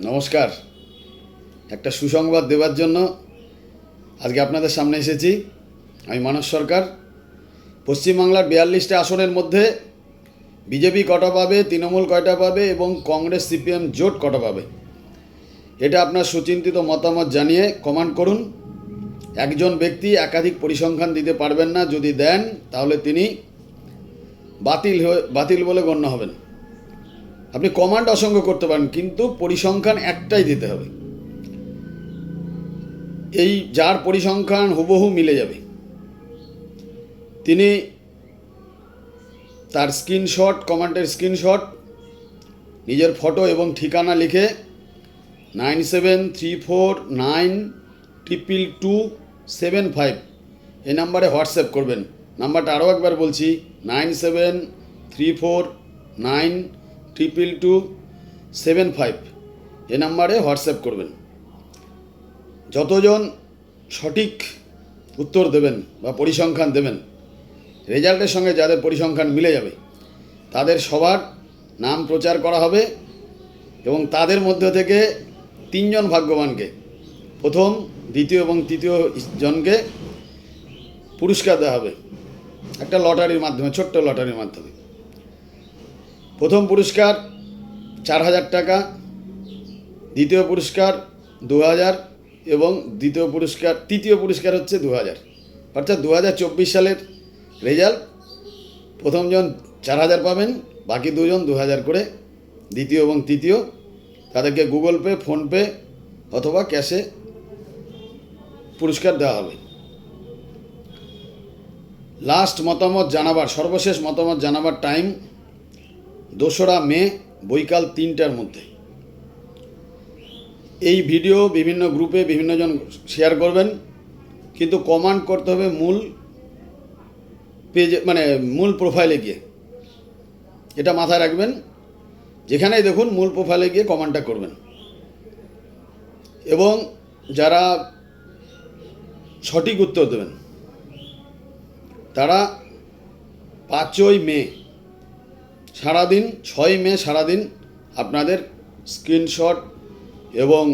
নমস্কার। একটা সুসংবাদ দেওয়ার জন্য আজকে আপনাদের সামনে এসেছি। আমি মানস সরকার। পশ্চিমবাংলার বিয়াল্লিশটা আসনের মধ্যে বিজেপি কটা পাবে, তৃণমূল কয়টা পাবে এবং কংগ্রেস, সিপিএম জোট কটা পাবে? এটা আপনার সুচিন্তিত মতামত জানিয়ে কমান্ড করুন। একজন ব্যক্তি একাধিক পরিসংখ্যান দিতে পারবেন না, যদি দেন তাহলে তিনি বাতিল বাতিল বলে গণ্য হবেন। আপনি কমান্ড অসংখ্য করতে পারেন, কিন্তু পরিসংখ্যান একটাই দিতে হবে। এই যার পরিসংখ্যান হুবহু মিলে যাবে। তিনি তার স্ক্রিনশট কমান্ডের স্ক্রিনশট নিজের ফটো এবং ঠিকানা লিখে nine seven three four nine triple two seven five এই নাম্বারে হোয়াটসঅ্যাপ করবেন। নাম্বারটা আরও একবার বলছি nine seven three four nine triple two seven five এ নাম্বারে হোয়াটসঅ্যাপ করবেন। যতজন সঠিক উত্তর দেবেন বা পরিসংখ্যান দেবেন, রেজাল্টের সঙ্গে যাদের পরিসংখ্যান মিলে যাবে, তাদের সবার নাম প্রচার করা হবে এবং তাদের মধ্য থেকে তিনজন ভাগ্যবানকে, প্রথম, দ্বিতীয় এবং তৃতীয় জনকে পুরস্কার দেওয়া হবে। একটা লটারির মাধ্যমে, ছোট্ট লটারির মাধ্যমে। প্রথম পুরস্কার চার হাজার টাকা, দ্বিতীয় পুরস্কার দু হাজার এবং দ্বিতীয় পুরস্কার, তৃতীয় পুরস্কার হচ্ছে দু হাজার। অর্থাৎ দু হাজার চব্বিশ সালের রেজাল্ট প্রথমজন চার হাজার পাবেন, বাকি দুজন দু হাজার করে দ্বিতীয় এবং তৃতীয়। তাদেরকে গুগল পে ফোনপে অথবা ক্যাশে পুরস্কার দেওয়া হবে। লাস্ট মতামত জানাবার, সর্বশেষ মতামত জানাবার টাইম দোসরা মে, বৈকাল তিনটার মধ্যে। এই ভিডিও বিভিন্ন গ্রুপে বিভিন্নজন শেয়ার করবেন, কিন্তু কমান্ড করতে হবে মূল পেজে মানে মূল প্রোফাইলে গিয়ে। এটা মাথায় রাখবেন, যেখানেই দেখুন মূল প্রোফাইলে গিয়ে কমান্ডটা করবেন। এবং যারা সঠিক উত্তর দেবেন, তারা পাঁচই মে সারাদিন, ছয় মে সারাদিন আপনাদের স্ক্রিনশট এবং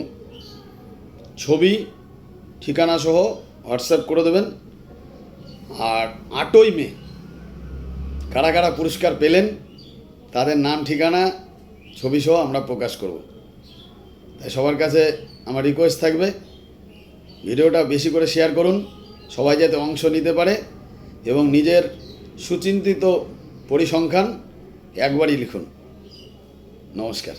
ছবি, ঠিকানা সহ হোয়াটসঅ্যাপ করে দেবেন। আর আটই মে কারা কারা পুরস্কার পেলেন, তাদের নাম, ঠিকানা, ছবি সহ আমরা প্রকাশ করব। তাই সবার কাছে আমার রিকোয়েস্ট থাকবে, ভিডিওটা বেশি করে শেয়ার করুন, সবাই যাতে অংশ নিতে পারে এবং নিজের সুচিন্তিত পরিসংখ্যান একবারই লিখুন। নমস্কার।